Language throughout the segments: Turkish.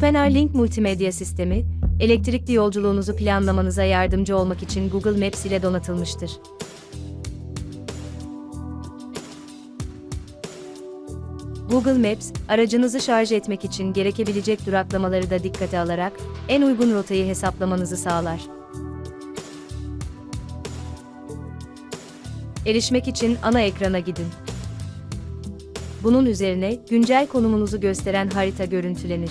OpenAir Link multimedya sistemi, elektrikli yolculuğunuzu planlamanıza yardımcı olmak için Google Maps ile donatılmıştır. Google Maps, aracınızı şarj etmek için gerekebilecek duraklamaları da dikkate alarak en uygun rotayı hesaplamanızı sağlar. Erişmek için ana ekrana gidin. Bunun üzerine güncel konumunuzu gösteren harita görüntülenir.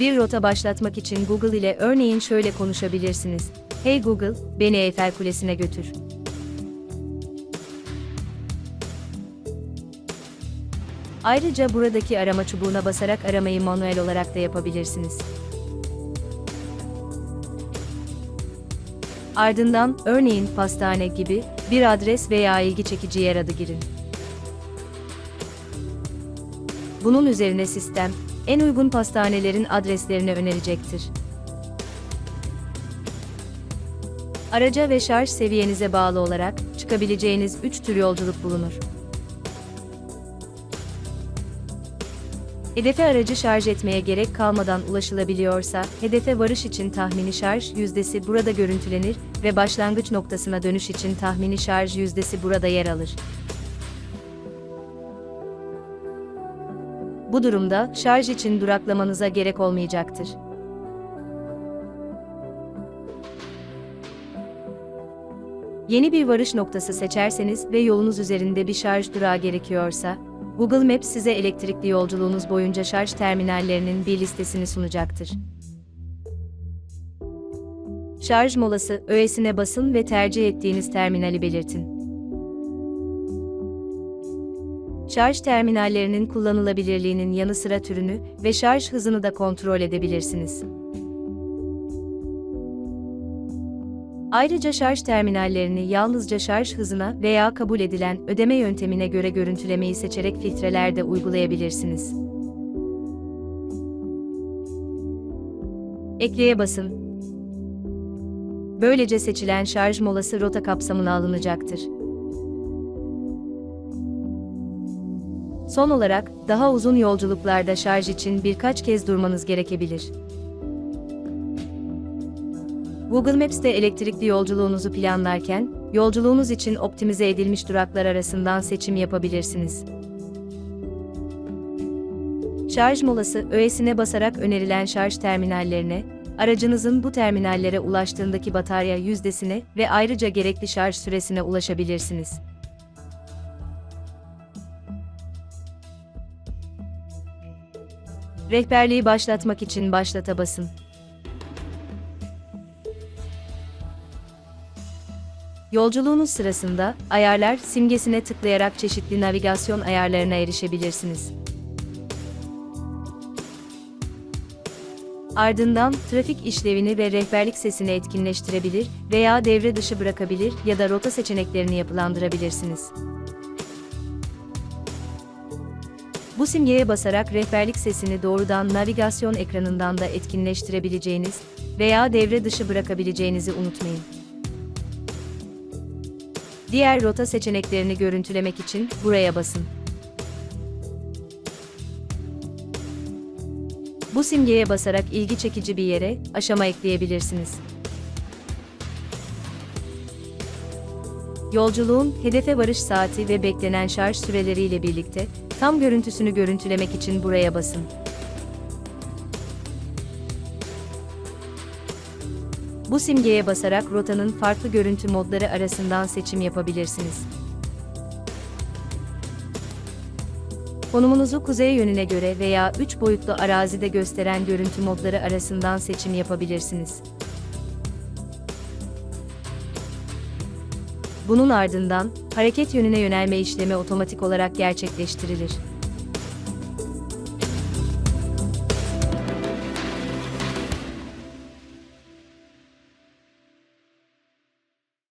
Bir rota başlatmak için Google ile örneğin şöyle konuşabilirsiniz. Hey Google, beni Eyfel Kulesi'ne götür. Ayrıca buradaki arama çubuğuna basarak aramayı manuel olarak da yapabilirsiniz. Ardından, örneğin pastane gibi bir adres veya ilgi çekici yer adı girin. Bunun üzerine sistem, en uygun pastanelerin adreslerini önerecektir. Araca ve şarj seviyenize bağlı olarak çıkabileceğiniz 3 tür yolculuk bulunur. Hedefe aracı şarj etmeye gerek kalmadan ulaşılabiliyorsa, hedefe varış için tahmini şarj yüzdesi burada görüntülenir ve başlangıç noktasına dönüş için tahmini şarj yüzdesi burada yer alır. Bu durumda şarj için duraklamanıza gerek olmayacaktır. Yeni bir varış noktası seçerseniz ve yolunuz üzerinde bir şarj durağı gerekiyorsa, Google Maps size elektrikli yolculuğunuz boyunca şarj terminallerinin bir listesini sunacaktır. Şarj molası öğesine basın ve tercih ettiğiniz terminali belirtin. Şarj terminallerinin kullanılabilirliğinin yanı sıra türünü ve şarj hızını da kontrol edebilirsiniz. Ayrıca şarj terminallerini yalnızca şarj hızına veya kabul edilen ödeme yöntemine göre görüntülemeyi seçerek filtreler de uygulayabilirsiniz. Ekleye basın. Böylece seçilen şarj molası rota kapsamına alınacaktır. Son olarak, daha uzun yolculuklarda şarj için birkaç kez durmanız gerekebilir. Google Maps'te elektrikli yolculuğunuzu planlarken, yolculuğunuz için optimize edilmiş duraklar arasından seçim yapabilirsiniz. Şarj molası öğesine basarak önerilen şarj terminallerine, aracınızın bu terminallere ulaştığındaki batarya yüzdesine ve ayrıca gerekli şarj süresine ulaşabilirsiniz. Rehberliği başlatmak için başlata basın. Yolculuğunuz sırasında ayarlar simgesine tıklayarak çeşitli navigasyon ayarlarına erişebilirsiniz. Ardından trafik işlevini ve rehberlik sesini etkinleştirebilir veya devre dışı bırakabilir ya da rota seçeneklerini yapılandırabilirsiniz. Bu simgeye basarak rehberlik sesini doğrudan navigasyon ekranından da etkinleştirebileceğiniz veya devre dışı bırakabileceğinizi unutmayın. Diğer rota seçeneklerini görüntülemek için buraya basın. Bu simgeye basarak ilgi çekici bir yere aşama ekleyebilirsiniz. Yolculuğun hedefe varış saati ve beklenen şarj süreleriyle birlikte tam görüntüsünü görüntülemek için buraya basın. Bu simgeye basarak rotanın farklı görüntü modları arasından seçim yapabilirsiniz. Konumunuzu kuzey yönüne göre veya 3 boyutlu arazide gösteren görüntü modları arasından seçim yapabilirsiniz. Bunun ardından hareket yönüne yönelme işlemi otomatik olarak gerçekleştirilir.